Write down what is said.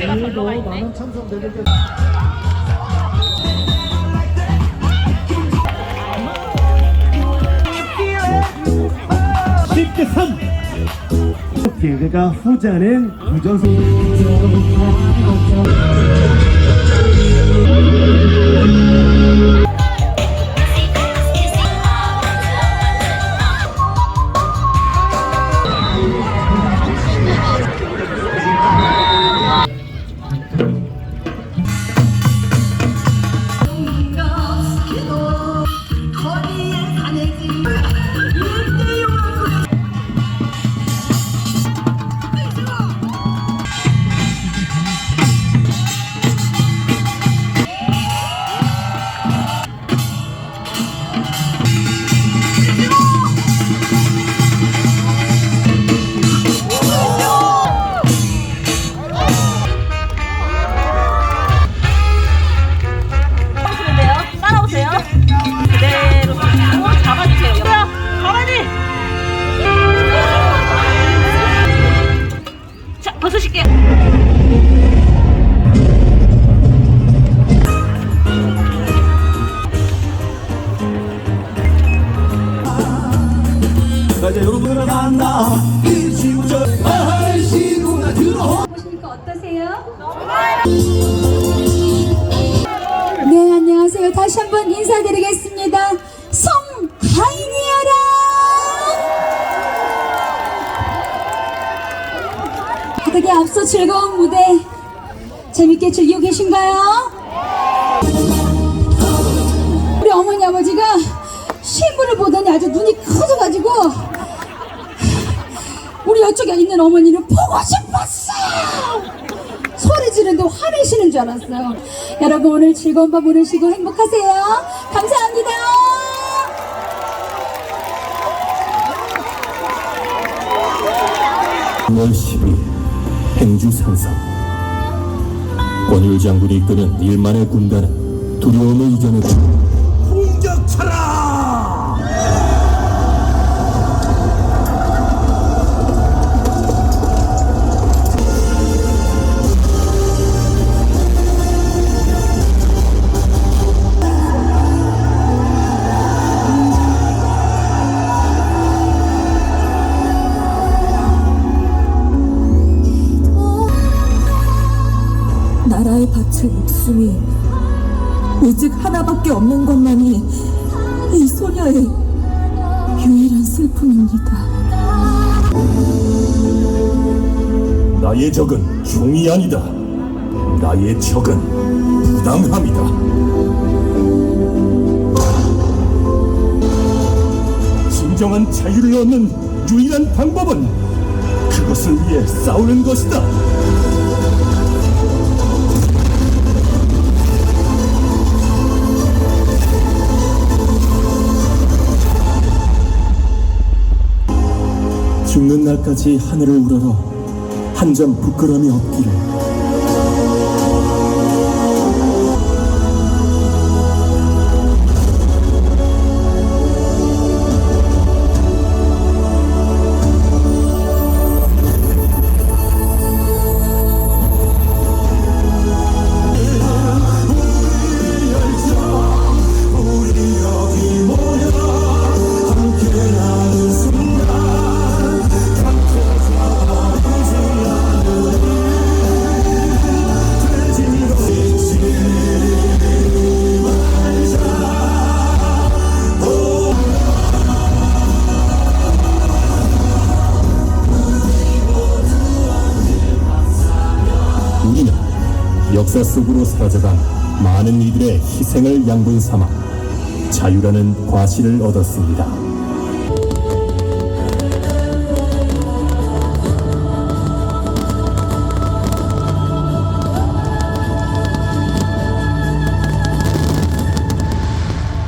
제가 별로가 있네. 많은 참석자들께 10대 3 그러니까 후자는 부전선 네, 안녕하세요. 다시 한번 인사드리겠습니다. 송하인이여라! 바닥에 앞서 즐거운 무대 재밌게 즐기고 계신가요? 우리 어머니 아버지가 신부를 보더니 아주 눈이 커져가지고 우리 이쪽에 있는 어머니를 보고 싶었어요! 소리 지르는데 화내시는 줄 알았어요. 여러분 오늘 즐거운 밤 보내시고 행복하세요. 감사합니다. 월 12일 행주산성 권율 장군이 이끄는 일만의 군단은 두려움을 이겨내 바친 목숨이 오직 하나밖에 없는 것만이 이 소녀의 유일한 슬픔입니다. 나의 적은 종이 아니다. 나의 적은 부당함이다. 진정한 자유를 얻는 유일한 방법은 그것을 위해 싸우는 것이다 죽는 날까지 하늘을 우러러 한 점 부끄러움이 없기를 역사 속으로 사라져간 많은 이들의 희생을 양분 삼아 자유라는 과실을 얻었습니다.